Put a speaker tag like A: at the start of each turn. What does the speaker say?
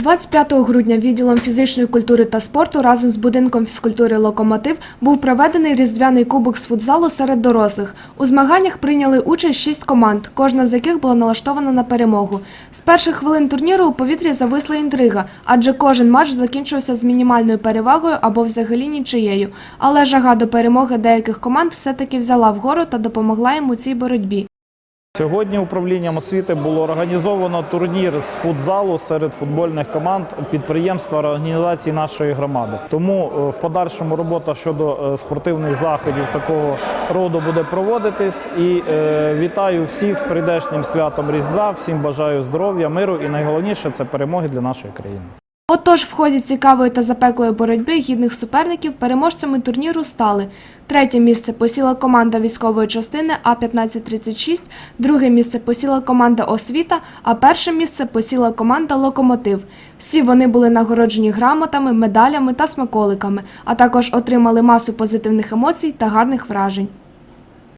A: 25 грудня відділом фізичної культури та спорту разом з будинком фізкультури Локомотив був проведений різдвяний кубок з футзалу серед дорослих. У змаганнях прийняли участь шість команд, кожна з яких була налаштована на перемогу. З перших хвилин турніру у повітрі зависла інтрига, адже кожен матч закінчився з мінімальною перевагою або взагалі нічиєю. Але жага до перемоги деяких команд все-таки взяла вгору та допомогла їм у цій боротьбі.
B: Сьогодні управлінням освіти було організовано турнір з футзалу серед футбольних команд підприємства організації нашої громади. Тому е, в подальшому робота щодо е, спортивних заходів такого роду буде проводитись. І е, вітаю всіх з прийдешнім святом Різдва. Всім бажаю здоров'я, миру і найголовніше це перемоги для нашої країни.
A: Отож, в ході цікавої та запеклої боротьби гідних суперників переможцями турніру стали третє місце посіла команда військової частини А-1536, друге місце посіла команда Освіта, а перше місце посіла команда Локомотив. Всі вони були нагороджені грамотами, медалями та смаколиками, а також отримали масу позитивних емоцій та гарних вражень.